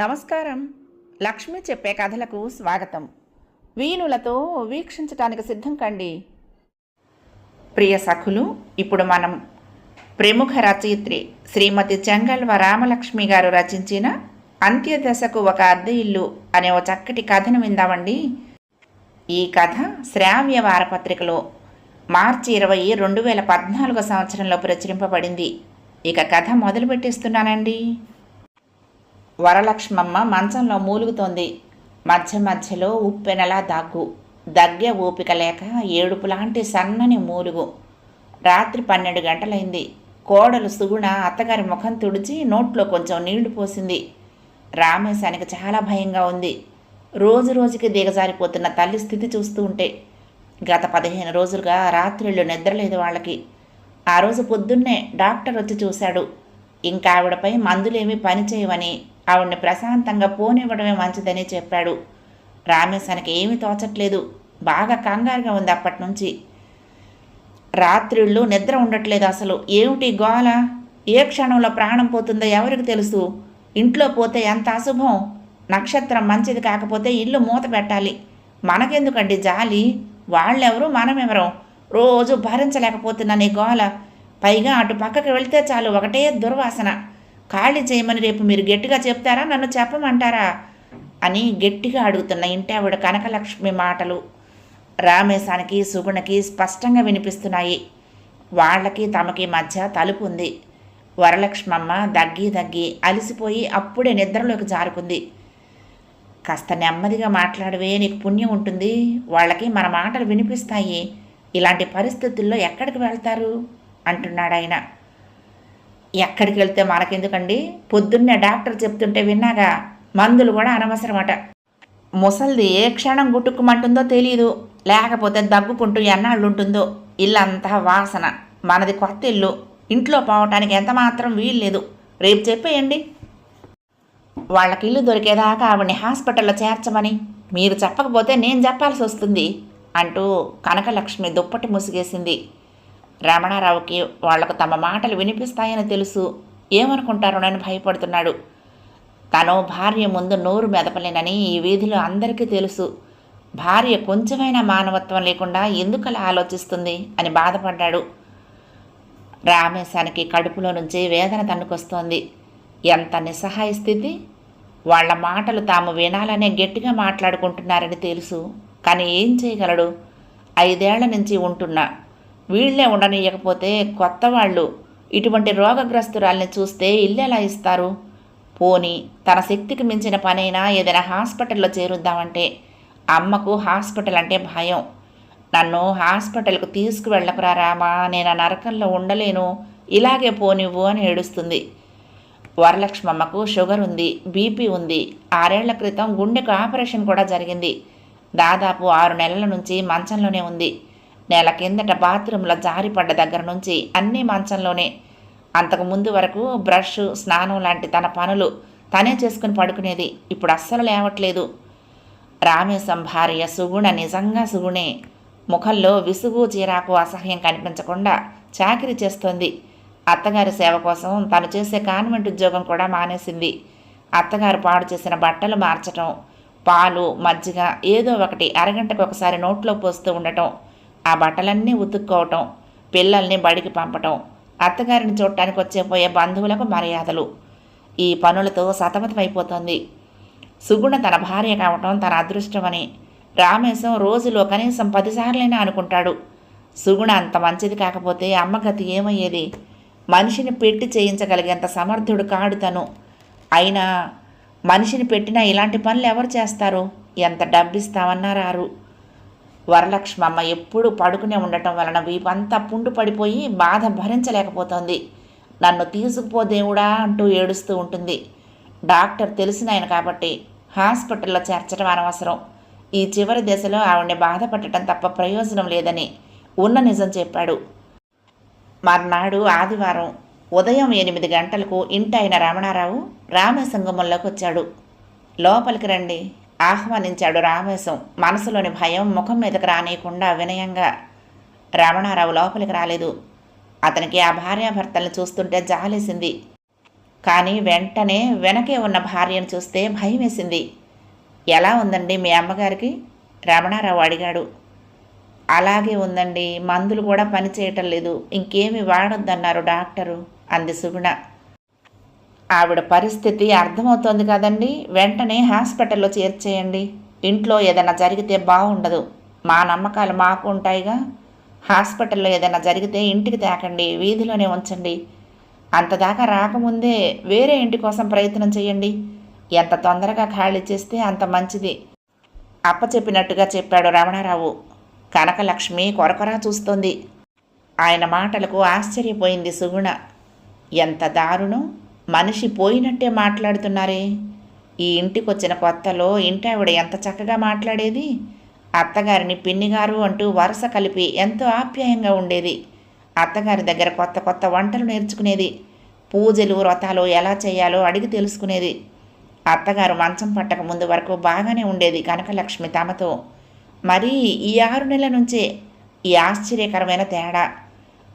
నమస్కారం. లక్ష్మి చెప్పే కథలకు స్వాగతం. వీణులతో వీక్షించటానికి సిద్ధం కండి. ప్రియ సఖులు ఇప్పుడు మనం ప్రముఖ రచయిత్రి శ్రీమతి చెంగల్వ రామలక్ష్మి గారు రచించిన అంత్యదశకు ఒక అద్దె ఇల్లు అనే ఒక చక్కటి కథను విందామండి. ఈ కథ శ్రావ్య వారపత్రికలో మార్చి ఇరవై రెండు వేల పద్నాలుగో సంవత్సరంలో ప్రచురింపబడింది. ఇక కథ మొదలు పెట్టిస్తున్నానండి వరలక్ష్మమ్మ మంచంలో మూలుగుతోంది. మధ్య మధ్యలో ఉప్పెనలా దగ్గు దగ్గే ఓపిక లేక ఏడుపు లాంటి సన్నని మూలుగు. రాత్రి పన్నెండు గంటలైంది. కోడలు సుగుణ అత్తగారి ముఖం తుడిచి నోట్లో కొంచెం నీళ్ళు పోసింది. రామేశానికి చాలా భయంగా ఉంది. రోజు రోజుకి దిగజారిపోతున్న తల్లి స్థితి చూస్తూ ఉంటే గత పదిహేను రోజులుగా రాత్రిళ్ళు నిద్రలేదు వాళ్ళకి. ఆ రోజు పొద్దున్నే డాక్టర్ వచ్చి చూశాడు. ఇంకా ఆవిడపై మందులేమీ పనిచేయవని ఆవిడ్ని ప్రశాంతంగా పోనివ్వడమే మంచిదని చెప్పాడు. రామేశానికి ఏమీ తోచట్లేదు. బాగా కంగారుగా ఉంది అప్పటి నుంచి రాత్రిళ్ళు నిద్ర ఉండట్లేదు అసలు. ఏమిటి గోల? ఏ క్షణంలో ప్రాణం పోతుందో ఎవరికి తెలుసు? ఇంట్లో పోతే ఎంత అశుభం? నక్షత్రం మంచిది కాకపోతే ఇల్లు మూత పెట్టాలి. మనకెందుకండి జాలి? వాళ్ళెవరు? మనమెవరం? రోజు భరించలేకపోతున్నాను ఈ గోల. పైగా అటు పక్కకి వెళ్తే చాలు ఒకటే దుర్వాసన. ఖాళీ చేయమని రేపు మీరు గట్టిగా చెప్తారా? నన్ను చెప్పమంటారా? అని గట్టిగా అడుగుతున్న ఇంటి ఆవిడ కనకలక్ష్మి మాటలు రామేశానికి సుగుణకి స్పష్టంగా వినిపిస్తున్నాయి. వాళ్ళకి తమకి మధ్య తలుపు ఉంది. వరలక్ష్మమ్మ దగ్గి దగ్గి అలసిపోయి అప్పుడే నిద్రలోకి జారుకుంది. కాస్త నెమ్మదిగా మాట్లాడవే నీకు పుణ్యం ఉంటుంది. వాళ్ళకి మన మాటలు వినిపిస్తాయి. ఇలాంటి పరిస్థితుల్లో ఎక్కడికి వెళ్తారు? అంటున్నాడు ఆయన ఎక్కడికి వెళ్తే మనకెందుకండి పొద్దున్నే డాక్టర్ చెప్తుంటే విన్నాగా మందులు కూడా అనవసరమట. ముసల్ది ఏ క్షణం గుట్టుకుమంటుందో తెలియదు లేకపోతే దగ్గుకుంటూ ఎన్నాళ్ళు ఉంటుందో ఇల్లంతా వాసన. మనది కొత్త ఇల్లు. ఇంట్లో పోవటానికి ఎంత మాత్రం వీల్లేదు. రేపు చెప్పేయండి. వాళ్ళకి ఇల్లు దొరికేదాకా ఆవిడ్ని హాస్పిటల్లో చేర్చమని. మీరు చెప్పకపోతే నేను చెప్పాల్సి వస్తుంది అంటూ కనకలక్ష్మి దుప్పటి ముసిగేసింది. రమణారావుకి వాళ్ళకు తమ మాటలు వినిపిస్తాయని తెలుసు. ఏమనుకుంటారోనని భయపడుతున్నాడు. తను భార్య ముందు నోరు మెదపలేనని ఈ వీధిలో అందరికీ తెలుసు. భార్య కొంచెమైనా మానవత్వం లేకుండా ఎందుకలా ఆలోచిస్తుంది అని బాధపడ్డాడు. రామేశానికి కడుపులో నుంచి వేదన తన్నుకొస్తోంది. ఎంత నిస్సహాయ స్థితి? వాళ్ళ మాటలు తాము వినాలనే గట్టిగా మాట్లాడుకుంటున్నారని తెలుసు. కానీ ఏం చేయగలడు? ఐదేళ్ళ నుంచి ఉంటున్నా. వీళ్ళే ఉండనీయకపోతే కొత్త వాళ్ళు ఇటువంటి రోగగ్రస్తురాల్ని చూస్తే ఇల్లు ఎలా ఇస్తారు? పోని తన శక్తికి మించిన పనైనా ఏదైనా హాస్పిటల్లో చేరుద్దామంటే అమ్మకు హాస్పిటల్ అంటే భయం. నన్ను హాస్పిటల్కు తీసుకువెళ్ళకురా రామా నేను ఆ నరకంలో ఉండలేను. ఇలాగే పోనివ్వు అని ఏడుస్తుంది. వరలక్ష్మమ్మకు షుగర్ ఉంది బీపీ ఉంది. ఆరేళ్ళ క్రితం గుండెకు ఆపరేషన్ కూడా జరిగింది. దాదాపు ఆరు నెలల నుంచి మంచంలోనే ఉంది. నెల కిందట బాత్రూంలో జారిపడ్డ దగ్గర నుంచి అన్నీ మంచంలోనే. అంతకు ముందు వరకు బ్రష్ స్నానం లాంటి తన పనులు తనే చేసుకుని పడుకునేది ఇప్పుడు అస్సలు లేవట్లేదు. రామేశం భార్య సుగుణ నిజంగా సుగుణే. ముఖంలో విసుగు చీరాకు అసహ్యం కనిపించకుండా చాకిరీ చేస్తోంది. అత్తగారి సేవ కోసం తను చేసే కాన్వెంట్ ఉద్యోగం కూడా మానేసింది. అత్తగారు పాడు చేసిన బట్టలు మార్చటం పాలు మజ్జిగ ఏదో ఒకటి అరగంటకు ఒకసారి నోట్లో పోస్తూ ఉండటం ఆ బట్టలన్నీ ఉతుక్కోవటం పిల్లల్ని బడికి పంపటం అత్తగారిని చూడటానికి వచ్చేపోయే బంధువులకు మర్యాదలు. ఈ పనులతో సతమతమైపోతుంది. సుగుణ తన భార్య కావటం తన అదృష్టమని రామేశం రోజులో కనీసం పదిసార్లైనా అనుకుంటాడు. సుగుణ అంత మంచిది కాకపోతే అమ్మగతి ఏమయ్యేది? మనిషిని పెట్టి చేయించగలిగేంత సమర్థుడు కాడు తను. అయినా మనిషిని పెట్టినా ఇలాంటి పనులు ఎవరు చేస్తారు? ఎంత డబ్బిస్తామన్నా రారు వరలక్ష్మమ్మ ఎప్పుడూ పడుకునే ఉండటం వలన వీపంతా పుండు పడిపోయి బాధ భరించలేకపోతోంది. నన్ను తీసుకుపో దేవుడా అంటూ ఏడుస్తూ ఉంటుంది. డాక్టర్ తెలిసిన ఆయన కాబట్టి హాస్పిటల్లో చేర్చడం అనవసరం. ఈ చివరి దశలో ఆవిడ్ని బాధపడటం తప్ప ప్రయోజనం లేదని ఉన్న నిజం చెప్పాడు. మర్నాడు ఆదివారం ఉదయం ఎనిమిది గంటలకు ఇంటైన రమణారావు రామసంగమంలోకి వచ్చాడు. లోపలికి రండి ఆహ్వానించాడు రామేశం. మనసులోని భయం ముఖం మీదకు రానియకుండా వినయంగా రమణారావు లోపలికి రాలేదు. అతనికి ఆ భార్యాభర్తలను చూస్తుంటే జాలేసింది. కానీ వెంటనే వెనకే ఉన్న భార్యను చూస్తే భయం వేసింది ఎలా ఉందండి మీ అమ్మగారికి? రమణారావు అడిగాడు. అలాగే ఉందండి. మందులు కూడా పనిచేయటం లేదు. ఇంకేమి వాడొద్దన్నారు డాక్టరు అంది సుగుణ. ఆవిడ పరిస్థితి అర్థమవుతోంది కదండి. వెంటనే హాస్పిటల్లో చేర్చేయండి. ఇంట్లో ఏదైనా జరిగితే బాగుండదు. మా నమ్మకాలు మాకు ఉంటాయిగా. హాస్పిటల్లో ఏదైనా జరిగితే ఇంటికి తేకండి వీధిలోనే ఉంచండి. అంతదాకా రాకముందే వేరే ఇంటి కోసం ప్రయత్నం చేయండి. ఎంత తొందరగా ఖాళీ చేస్తే అంత మంచిది. అప్పచెప్పినట్టుగా చెప్పాడు రమణారావు. కనకలక్ష్మి కొరకొరా చూస్తోంది. ఆయన మాటలకు ఆశ్చర్యపోయింది సుగుణ. ఎంత దారుణం! మనిషి పోయినట్టే మాట్లాడుతున్నారే? ఈ ఇంటికొచ్చిన కొత్తలో ఇంటావిడ ఎంత చక్కగా మాట్లాడేది? అత్తగారిని పిన్నిగారు అంటూ వరుస కలిపి ఎంతో ఆప్యాయంగా ఉండేది. అత్తగారి దగ్గర కొత్త కొత్త వంటలు నేర్చుకునేది. పూజలు వ్రతాలు ఎలా చేయాలో అడిగి తెలుసుకునేది. అత్తగారు మంచం పట్టక ముందు వరకు బాగానే ఉండేది కనకలక్ష్మి తమతో. మరి ఈ ఆరు నెలల నుంచే ఈ ఆశ్చర్యకరమైన తేడా.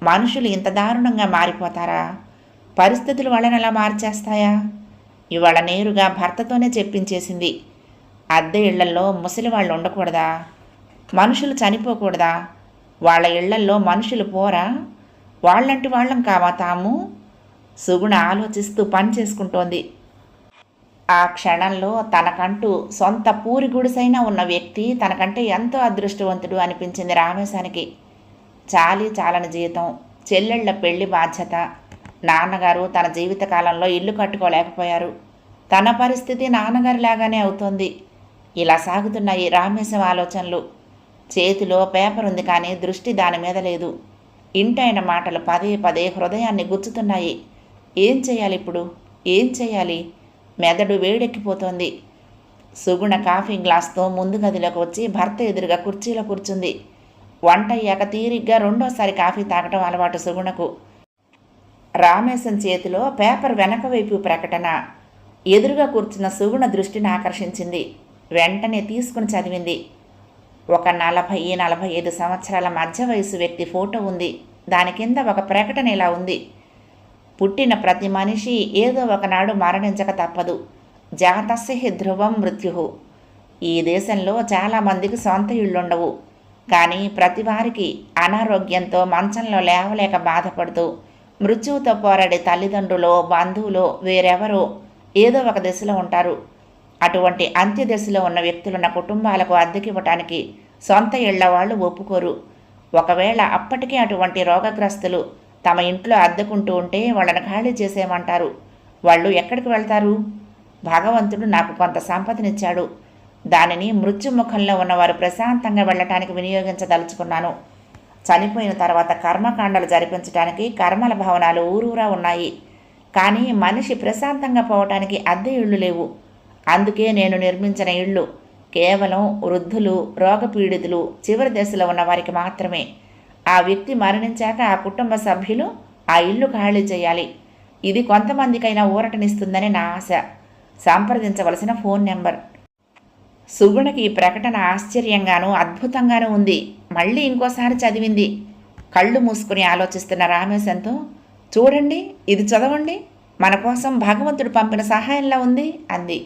మనుషులు ఇంత దారుణంగా మారిపోతారా? పరిస్థితులు వాళ్ళని ఎలా మార్చేస్తాయా? ఇవాళ నేరుగా భర్తతోనే చెప్పించేసింది. అద్దె ఇళ్ళల్లో ముసలి వాళ్ళు ఉండకూడదా? మనుషులు చనిపోకూడదా? వాళ్ళ ఇళ్ళల్లో మనుషులు పోరా? వాళ్ళంటి వాళ్ళం కావా తాము? సుగుణ ఆలోచిస్తూ పని చేసుకుంటోంది. ఆ క్షణంలో తనకంటూ సొంత పూరి గుడిసైనా ఉన్న వ్యక్తి తనకంటే ఎంతో అదృష్టవంతుడు అనిపించింది రామేశానికి. చాలి చాలని జీతం చెల్లెళ్ళ పెళ్ళి బాధ్యత నాన్నగారు తన జీవితకాలంలో ఇల్లు కట్టుకోలేకపోయారు. తన పరిస్థితి నాన్నగారి లాగానే అవుతోంది. ఇలా సాగుతున్నాయి రామేశం ఆలోచనలు. చేతిలో పేపర్ ఉంది కానీ దృష్టి దాని మీద లేదు. ఇంటైన మాటలు పదే పదే హృదయాన్ని గుచ్చుతున్నాయి. ఏం చేయాలి ఇప్పుడు? ఏం చేయాలి? మెదడు వేడెక్కిపోతోంది. సుగుణ కాఫీ గ్లాస్తో ముందు గదిలోకి వచ్చి భర్త ఎదురుగా కుర్చీలో కూర్చుంది. వంట అయ్యాక తీరిగ్గా రెండోసారి కాఫీ తాగటం అలవాటు సుగుణకు. రామేశం చేతిలో పేపర్ వెనక వైపు ప్రకటన. ఎదురుగా కూర్చున్న సుగుణ దృష్టిని ఆకర్షించింది. వెంటనే తీసుకుని చదివింది. ఒక నలభై నలభై ఐదు సంవత్సరాల మధ్య వయసు వ్యక్తి ఫోటో ఉంది. దాని కింద ఒక ప్రకటన ఇలా ఉంది. పుట్టిన ప్రతి మనిషి ఏదో ఒకనాడు మరణించక తప్పదు. జాతస్య ధ్రువం మృత్యు. ఈ దేశంలో చాలామందికి సొంత ఇళ్ళుండవు. కానీ ప్రతి వారికి అనారోగ్యంతో మంచంలో లేవలేక బాధపడుతూ మృత్యువుతో పోరాడే తల్లిదండ్రులు బంధువులు వేరెవరో ఏదో ఒక దశలో ఉంటారు. అటువంటి అంత్య దశలో ఉన్న వ్యక్తులున్న కుటుంబాలకు అద్దెకివ్వటానికి సొంత ఇళ్ళ వాళ్ళు ఒప్పుకోరు. ఒకవేళ అప్పటికే అటువంటి రోగగ్రస్తులు తమ ఇంట్లో అద్దెకుంటూ ఉంటే వాళ్ళని ఖాళీ చేసేయమంటారు. వాళ్ళు ఎక్కడికి వెళ్తారు? భగవంతుడు నాకు కొంత సంపదనిచ్చాడు. దానిని మృత్యుముఖంలో ఉన్నవారు ప్రశాంతంగా వెళ్ళటానికి వినియోగించదలుచుకున్నాను. చనిపోయిన తర్వాత కర్మకాండలు జరిపించడానికి కర్మల భవనాలు ఊరూరా ఉన్నాయి. కానీ మనిషి ప్రశాంతంగా పోవటానికి అద్దె ఇళ్ళు లేవు. అందుకే నేను నిర్మించిన ఇళ్ళు కేవలం వృద్ధులు రోగపీడితులు చివరి దశలో ఉన్న వారికి మాత్రమే. ఆ వ్యక్తి మరణించాక ఆ కుటుంబ సభ్యులు ఆ ఇల్లు ఖాళీ చేయాలి. ఇది కొంతమందికైనా ఊరటనిస్తుందని నా ఆశ. సంప్రదించవలసిన ఫోన్ నెంబర్. సుగుణకి ఈ ప్రకటన ఆశ్చర్యంగానూ అద్భుతంగానూ ఉంది. మళ్ళీ ఇంకోసారి చదివింది. కళ్ళు మూసుకుని ఆలోచిస్తున్న రామేశంతో చూడండి ఇది చదవండి మన కోసం భగవంతుడు పంపిన సహాయంలా ఉంది అంది.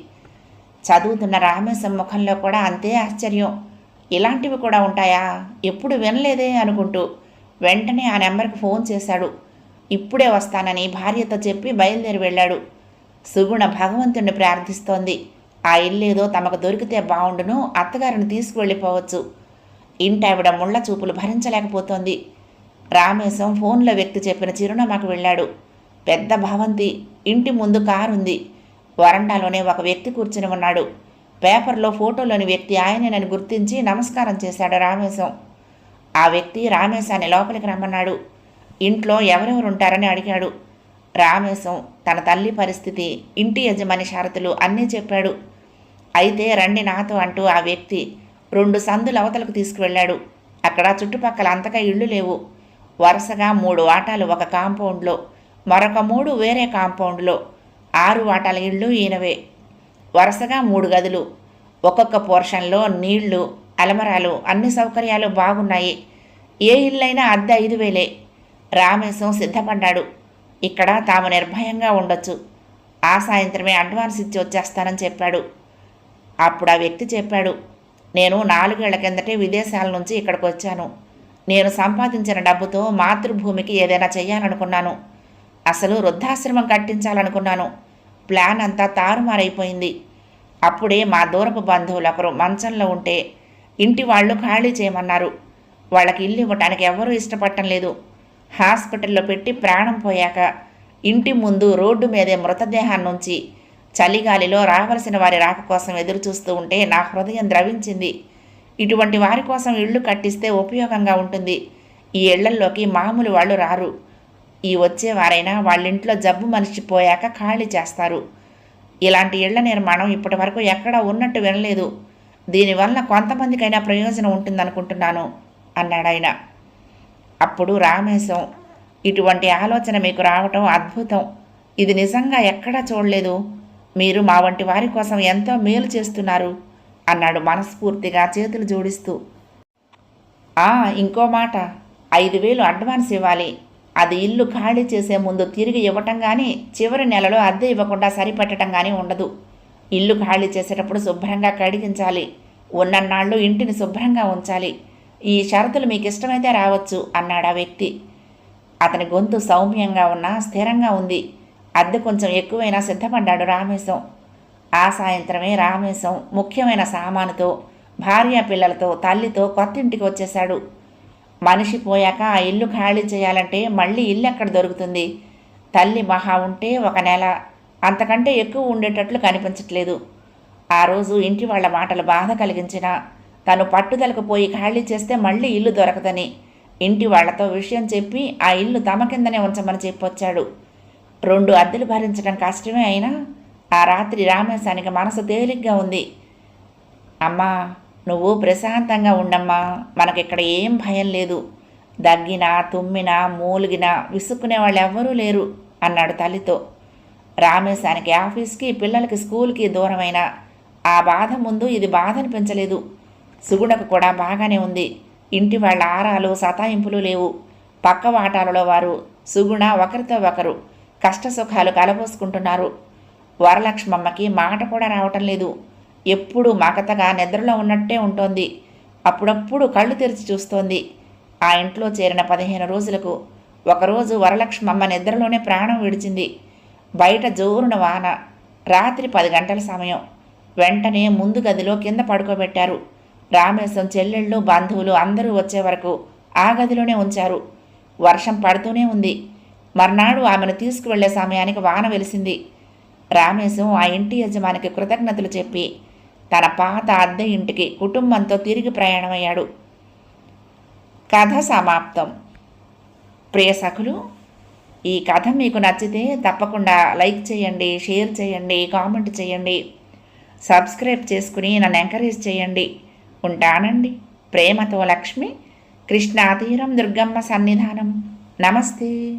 చదువుతున్న రామేశం ముఖంలో కూడా అంతే ఆశ్చర్యం. ఇలాంటివి కూడా ఉంటాయా? ఎప్పుడు వినలేదే అనుకుంటూ వెంటనే ఆ నెంబర్కి ఫోన్ చేశాడు. ఇప్పుడే వస్తానని భార్యతో చెప్పి బయలుదేరి వెళ్ళాడు. సుగుణ భగవంతుణ్ణి ప్రార్థిస్తోంది. ఆ ఇల్లేదో తమకు దొరికితే బావుండును అత్తగారిని తీసుకువెళ్ళిపోవచ్చు. ఇంటావిడ ముళ్ళ చూపులు భరించలేకపోతోంది. రామేశం ఫోన్లో వ్యక్తి చెప్పిన చిరునామాకు వెళ్ళాడు. పెద్ద భవంతి ఇంటి ముందు కారుంది. వరండాలోనే ఒక వ్యక్తి కూర్చుని ఉన్నాడు. పేపర్లో ఫోటోలోని వ్యక్తి ఆయనేనని గుర్తించి నమస్కారం చేశాడు రామేశం. ఆ వ్యక్తి రామేశాన్ని లోపలికి రమ్మన్నాడు. ఇంట్లో ఎవరెవరు ఉంటారని అడిగాడు. రామేశం తన తల్లి పరిస్థితి ఇంటి యజమాని షరతులు అన్నీ చెప్పాడు. అయితే రండి నాతో అంటూ ఆ వ్యక్తి రెండు సందులు అవతలకు తీసుకువెళ్ళాడు. అక్కడ చుట్టుపక్కల అంతగా ఇళ్ళు లేవు. వరుసగా మూడు వాటాలు ఒక కాంపౌండ్లో మరొక మూడు వేరే కాంపౌండ్లో. ఆరు వాటాల ఇళ్ళు ఈయనవే. వరుసగా మూడు గదులు. ఒక్కొక్క పోర్షన్లో నీళ్ళు అలమరాలు అన్ని సౌకర్యాలు బాగున్నాయి. ఏ ఇల్లైనా అద్దె ఐదు వేలే. రామేశం సిద్ధపడ్డాడు. ఇక్కడ తాము నిర్భయంగా ఉండొచ్చు. ఆ సాయంత్రమే అడ్వాన్స్ ఇచ్చి వచ్చేస్తానని చెప్పాడు. అప్పుడు ఆ వ్యక్తి చెప్పాడు నేను నాలుగేళ్ళ కిందటే విదేశాల నుంచి ఇక్కడికి వచ్చాను. నేను సంపాదించిన డబ్బుతో మాతృభూమికి ఏదైనా చేయాలనుకున్నాను అసలు వృద్ధాశ్రమం కట్టించాలనుకున్నాను. ప్లాన్ అంతా తారుమారైపోయింది. అప్పుడే మా దూరపు బంధువులు ఒకరు మంచంలో ఉంటే ఇంటి వాళ్ళు ఖాళీ చేయమన్నారు. వాళ్ళకి ఇల్లు ఇవ్వటానికి ఎవరూ ఇష్టపడటం లేదు. హాస్పిటల్లో పెట్టి ప్రాణం పోయాక ఇంటి ముందు రోడ్డు మీదే మృతదేహాన్నించి చలిగాలిలో రావలసిన వారి రాక కోసం ఎదురు చూస్తూ ఉంటే నా హృదయం ద్రవించింది. ఇటువంటి వారి కోసం ఇళ్ళు కట్టిస్తే ఉపయోగంగా ఉంటుంది. ఈ ఇళ్ళల్లోకి మామూలు వాళ్ళు రారు. ఈ వచ్చేవారైనా వాళ్ళింట్లో జబ్బు మనిషి పోయాక ఖాళీ చేస్తారు. ఇలాంటి ఇళ్ళ నిర్మాణం ఇప్పటి వరకు ఎక్కడా ఉన్నట్టు వినలేదు. దీనివల్ల కొంతమందికైనా ప్రయోజనం ఉంటుందనుకుంటున్నాను అన్నాడు ఆయన. అప్పుడు రామేశం ఇటువంటి ఆలోచన మీకు రావటం అద్భుతం. ఇది నిజంగా ఎక్కడా చూడలేదు. మీరు మా వంటి వారి కోసం ఎంతో మేలు చేస్తున్నారు అన్నాడు మనస్ఫూర్తిగా చేతులు జోడిస్తూ. ఆ ఇంకో మాట. ఐదు వేలు అడ్వాన్స్ ఇవ్వాలి. అది ఇల్లు ఖాళీ చేసే ముందు తిరిగి ఇవ్వటం కానీ చివరి నెలలో అద్దె ఇవ్వకుండా సరిపెట్టడం కానీ ఉండదు. ఇల్లు ఖాళీ చేసేటప్పుడు శుభ్రంగా కడిగించాలి. ఉన్నన్నాళ్ళు ఇంటిని శుభ్రంగా ఉంచాలి. ఈ షరతులు మీకు ఇష్టమైతే రావచ్చు అన్నాడు ఆ వ్యక్తి. అతని గొంతు సౌమ్యంగా ఉన్నా స్థిరంగా ఉంది. అద్దె కొంచెం ఎక్కువైనా సిద్ధపడ్డాడు రామేశం. ఆ సాయంత్రమే రామేశం ముఖ్యమైన సామానుతో భార్య పిల్లలతో తల్లితో కొత్త ఇంటికి వచ్చేశాడు. మనిషి పోయాక ఆ ఇల్లు ఖాళీ చేయాలంటే మళ్ళీ ఇల్లు ఎక్కడ దొరుకుతుంది? తల్లి మహా ఉంటే ఒక నెల అంతకంటే ఎక్కువ ఉండేటట్లు కనిపించట్లేదు. ఆ రోజు ఇంటి వాళ్ళ మాటలు బాధ కలిగించిన తను పట్టుదలకు పోయి ఖాళీ చేస్తే మళ్ళీ ఇల్లు దొరకదని ఇంటి వాళ్ళతో విషయం చెప్పి ఆ ఇల్లు తమ కిందనే ఉంచమని చెప్పొచ్చాడు. రెండు అద్దెలు భరించడం కష్టమే అయినా ఆ రాత్రి రామేశానికి మనసు తేలిగ్గా ఉంది. అమ్మా నువ్వు ప్రశాంతంగా ఉండమ్మా. మనకిక్కడ ఏం భయం లేదు. దగ్గినా తుమ్మినా మూలిగినా విసుక్కునే వాళ్ళు ఎవ్వరూ లేరు అన్నాడు తల్లితో. రామేశానికి ఆఫీస్కి పిల్లలకి స్కూల్కి దూరమైన ఆ బాధ ముందు ఇది బాధ అనిపించలేదు సుగుణకు కూడా బాగానే ఉంది. ఇంటి వాళ్ళ ఆరాలు సతాయింపులు లేవు. పక్క వాటాలలో వారు సుగుణ ఒకరితో ఒకరు. కష్టసుఖాలు కలబోసుకుంటున్నారు. వరలక్ష్మమ్మకి మాట కూడా రావటం లేదు. ఎప్పుడు మగతగా నిద్రలో ఉన్నట్టే ఉంటోంది. అప్పుడప్పుడు కళ్ళు తెరిచి చూస్తోంది. ఆ ఇంట్లో చేరిన పదిహేను రోజులకు ఒకరోజు వరలక్ష్మమ్మ నిద్రలోనే ప్రాణం విడిచింది. బయట జోరున వాన రాత్రి పది గంటల సమయం. వెంటనే ముందు గదిలో కింద పడుకోబెట్టారు. రామేశం చెల్లెళ్ళు బంధువులు అందరూ వచ్చే వరకు ఆ గదిలోనే ఉంచారు. వర్షం పడుతూనే ఉంది. మర్నాడు ఆమెను తీసుకువెళ్ళే సమయానికి వాన వెలిసింది. రామేశం ఆ ఇంటి యజమానికి కృతజ్ఞతలు చెప్పి తన పాత అద్దె ఇంటికి కుటుంబంతో తిరిగి ప్రయాణమయ్యాడు. కథ సమాప్తం. ప్రియ సఖులు ఈ కథ మీకు నచ్చితే తప్పకుండా లైక్ చేయండి షేర్ చేయండి కామెంట్ చేయండి. సబ్స్క్రైబ్ చేసుకుని నన్ను ఎంకరేజ్ చేయండి. ఉంటానండి. ప్రేమతో లక్ష్మి కృష్ణాతీరం దుర్గమ్మ సన్నిధానం. నమస్తే.